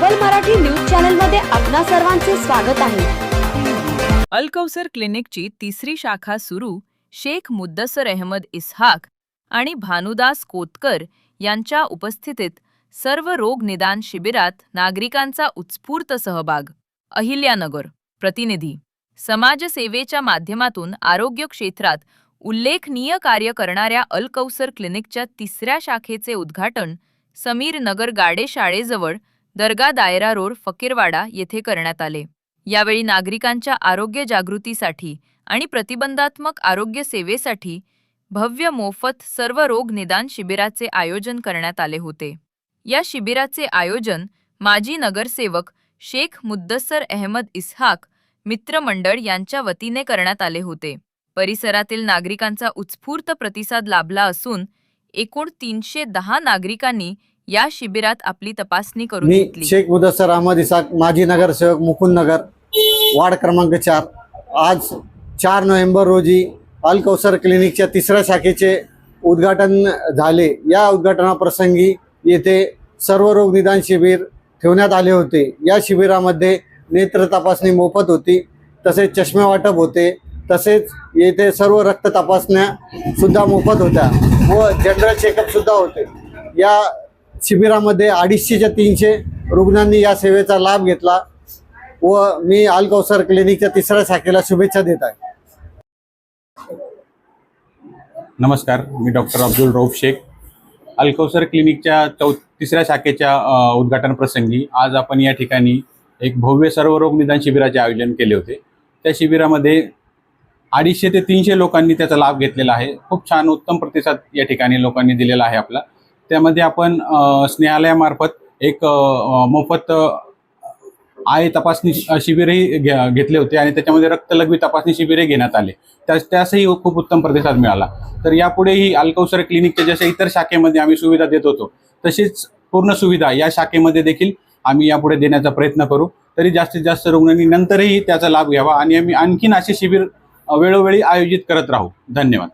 Global Marathi news चॅनलमध्ये आपणा सर्वांचे स्वागत आहे. अल क्लिनिकची तिसरी शाखा सुरू शेख मुद्दसर अहमद इसहाक आणि भानुदास कोतकर यांच्या उपस्थितीत सर्व रोग निदान शिबिरात नागरिकांचा उत्स्फूर्त सहभाग. अहिल्यानगर प्रतिनिधी. समाजसेवेच्या माध्यमातून आरोग्य क्षेत्रात उल्लेखनीय कार्य करणाऱ्या अल कौसर क्लिनिकच्या तिसऱ्या शाखेचे उद्घाटन समीर नगर गाडे शाळेजवळ दर्गा दायरा रोड फकीरवाडा येथे करण्यात आले. यावेळी नागरिकांच्या आरोग्य जागृतीसाठी आणि प्रतिबंधात्मक आरोग्य सेवेसाठी भव्य मोफत सर्व रोग निदान शिबिराचे आयोजन करण्यात आले होते. या शिबिराचे आयोजन माजी नगरसेवक शेख मुद्दसर अहमद इस्हाक मित्रमंडळ यांच्या वतीने करण्यात आले होते. परिसरातील नागरिकांचा उत्स्फूर्त प्रतिसाद लाभला असून एकूण तीनशे दहा नागरिकांनी या शिबिरात आपली तपासणी करून मी घेतली. शेख मुदस्सर अहमद इसाक माजी नगरसेवक मुकुंद नगर वार्ड क्रमांक चार. आज चार नोव्हेंबर रोजी अल कौसर क्लिनिकच्या तिसऱ्या शाखेचे उद्घाटन झाले. या उद्घाटनाप्रसंगी येथे सर्व रोग निदान शिबिर ठेवण्यात आले होते. या शिबिरामध्ये नेत्र तपासणी मोफत होती तसेच चष्मे वाटप होते तसेच येथे सर्व रक्त तपासण्या सुद्धा मोफत होत्या व जनरल चेकअप सुद्धा होते. या शिबिरामध्ये अडीचशेच्या तीनशे रुग्णांनी या सेवेचा लाभ घेतला व मी आलकौसर क्लिनिकच्या तिसऱ्या शाखेला शुभेच्छा देत आहे. नमस्कार मी डॉक्टर अब्दुल रौफ शेख. अल्कौसर क्लिनिकच्या चौ तिसऱ्या शाखेच्या उद्घाटन प्रसंगी आज आपण या ठिकाणी एक भव्य सर्वरोग निदान शिबिराचे आयोजन केले होते. त्या शिबिरामध्ये अडीचशे ते तीनशे लोकांनी त्याचा लाभ घेतलेला आहे. खूप छान उत्तम प्रतिसाद या ठिकाणी लोकांनी दिलेला आहे आपला. त्यामध्ये आपण स्नेहालयामार्फत एक मोफत आय तपासणी शिबिरही घ्या घेतले होते आणि त्याच्यामध्ये रक्तलघवी तपासणी शिबिरही घेण्यात आले. त्यास त्यासही खूप उत्तम प्रतिसाद मिळाला. तर यापुढेही अल्कौसर क्लिनिकच्या जशा इतर शाखेमध्ये आम्ही सुविधा देत होतो तशीच पूर्ण सुविधा या शाखेमध्ये देखील आम्ही यापुढे देण्याचा प्रयत्न करू. तरी जास्तीत जास्त रुग्णांनी नंतरही त्याचा लाभ घ्यावा आणि आम्ही आणखीन असे शिबिर वेळोवेळी आयोजित करत राहू. धन्यवाद.